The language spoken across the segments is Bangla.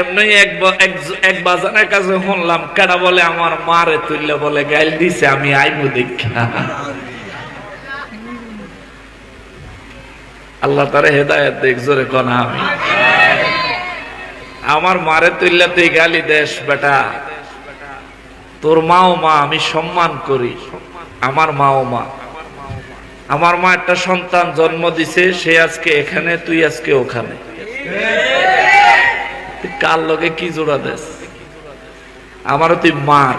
এমনি এক কাছে শুনলাম, কেডা বলে, আমার মারে তুললে বলে গাইল দিছে, আমি দেখা আল্লাহ তারে হেদায়ত কনা আমি আমার মারে তুই গালি দেশ বেটা। তোর মাও মা, আমি সম্মান করি। আমার মাও মা। আমার মা একটা সন্তান জন্ম দিছে, সে আজকে এখানে, তুই আজকে ওখানে। কার লগে কি জোড়া দেস? আমারও তুই মার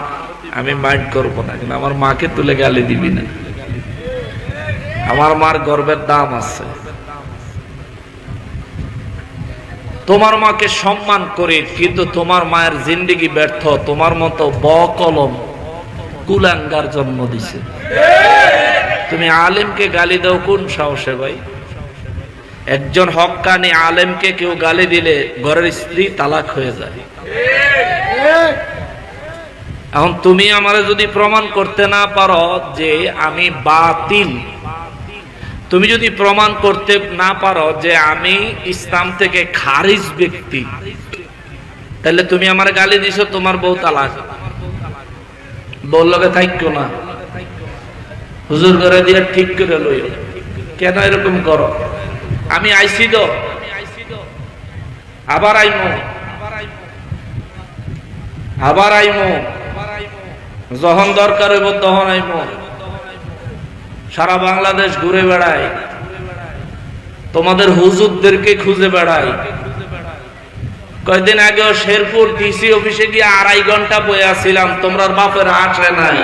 আমি মাইন্ড করব না, কিন্তু আমার মাকে তুলে গালি দিবি না। আমার মার গর্বের দাম আছে। তোমার মাকে সম্মান করে, কিন্তু তোমার মায়ের জিন্দিগি ব্যর্থ, তোমার মতো ব কলম কুলাঙ্গার জন্ম দিছে। তুমি আলিমকে গালি দাও, কোন সাহসে ভাই? একজন হক্কানি আলেমকে কেউ গালি দিলে ঘরের স্ত্রী তালাক হয়ে যায়। এখন তুমি আমারে যদি প্রমাণ করতে না পারো যে আমি বাতিল, তুমি যদি প্রমাণ করতে না পারো যে আমি ইসলাম থেকে খারিজ ব্যক্তি, তাহলে তুমি আমার গালি দিছো, তোমার বউ তালাক। বললকে থাকো না। হুজুর করে দিয়ে ঠিক করে লই কেন এরকম করো? আমি আইসি তো। আবার আইমো। আবার আইমো। যখন দরকার হইব তখন আইমো। সারা বাংলাদেশ ঘুরে বেড়াই। তোমাদের হুজুরদেরকে খুঁজে বেড়াই। কয়েকদিন আগেও শেরপুর ডিসি অফিসে গিয়ে আড়াই ঘণ্টা বয়ে আসছিলাম তোমরা বাপের আসে নাই।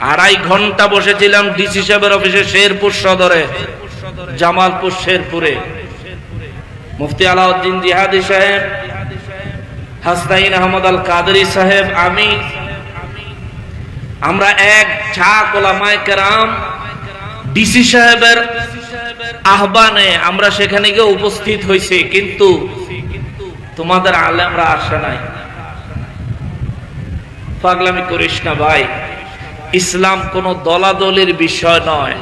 আড়াই ঘণ্টা বসেছিলাম ডিসি সাহেবের অফিসে শেরপুর সদরে, জামালপুর শেরপুরে। মুফতি আলাউদ্দিন জিহাদি সাহেব, হাসনাইন আহমদ আল কাদরি সাহেব, আমি। আমরা এক ঝাঁক ওলামায়ে কেরাম ডিসি সাহেবের আহ্বানে আমরা সেখানে গিয়ে উপস্থিত হয়েছি কিন্তু তোমাদের আলেমরা আসে নাই। পাগলামি করিস না ভাই। ইসলাম কোন দলাদলির বিষয় নয়।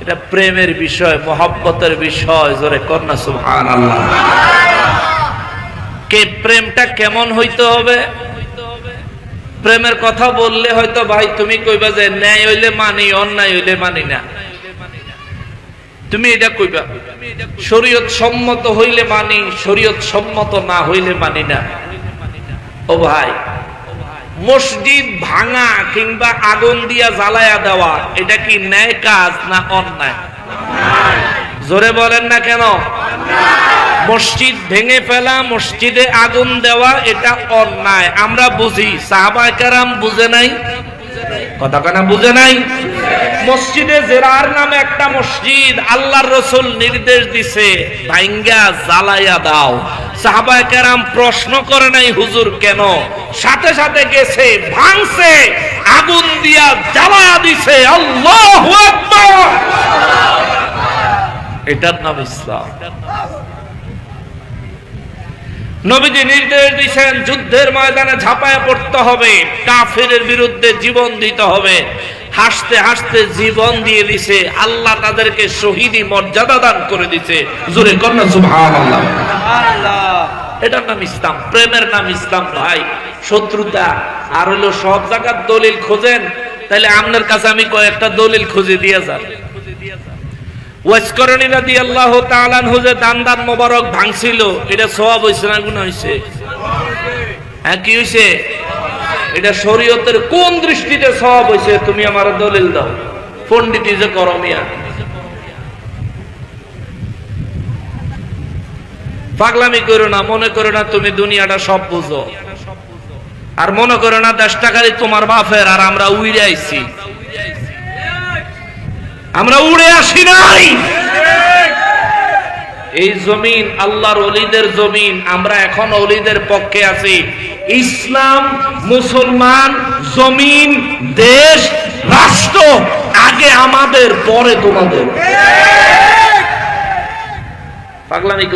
এটা প্রেমের বিষয়, মহব্বতের বিষয়। জোরে কন্যা সুবহান আল্লাহ কে প্রেমটা কেমন হইতে হবে? প্রেমের কথা বললে হয়তো ভাই তুমি কইবা যে ন্যায় হইলে মানি, অন্যায় হইলে মানি না। তুমি এটা কইবা। শরীয়ত সম্মত হইলে মানি, শরীয়ত সম্মত না হইলে মানি না। ও ভাই মসজিদ ভাঙা কিংবা আগুন দিয়া জ্বালায়া দেওয়া, এটা কি ন্যায় কাজ না অন্যায়? জোরে বলেন না কেন? মসজিদ ভেঙে ফেলা, মসজিদে আগুন দেওয়া, এটা অন্যায়। আমরা বুঝি সাহাবাহাম বুঝে নাই? কথা কেনা বুঝে নাই? মসজিদে জেরার নামে একটা মসজিদ, আল্লাহর রসুল নির্দেশ দিছে ভাঙ্গা জ্বালাইয়া দাও। সাহাবায়ে কেরাম প্রশ্ন করে নাই, হুজুর কেন? সাথে সাথে গেছে, ভাঙছে, আগুন দিয়া জ্বালায়া দিছে, আল্লাহু এটার নাম ইসলাম। নবীজি নির্দেশ দিয়েছেন যুদ্ধের ময়দানে ঝাঁপায় পড়তে হবে, কাফেরের বিরুদ্ধে জীবন দিতে হবে। হাসতে হাসতে জীবন দিয়ে দিছে। আল্লাহ তাদেরকে শহীদি মর্যাদা দান করে দিছে। জোরে কন্যা সুবহানাল্লাহ। এটার নাম ইসলাম প্রেমের নাম ইসলাম ভাই। শত্রুতা আর হলো সব জায়গার দলিল খোঁজেন। তাহলে আপনার কাছে আমি কয়েকটা দলিল খুঁজে দিয়ে যান ওয়াসকরণী রাদি আল্লাহ তাআলান হুজে দান দান মোবারক ভাঙছিল এটা সওয়াব হইছে না গুনাহ হইছে। হ্যাঁ কি হইছে? এটা শরীয়তের কোন দৃষ্টিতে সওয়াব হইছে, তুমি আমার দলিল দাও। পণ্ডিতি যে করো মিয়া পাগলামি করো না, মনে করো না তুমি দুনিয়াটা সব বুঝো। আর মনে করো না দশ টাকারই তোমার বাপের, আর আমরা উইরে আইছি। আমরা উড়ে আসি নাই। এই জমিন আল্লাহর অলিদের জমিন, আমরা এখন অলিদের পক্ষে আছি। ইসলাম মুসলমান জমিন দেশ রাষ্ট্র আগে আমাদের পরে তোমাদের। পাগলামি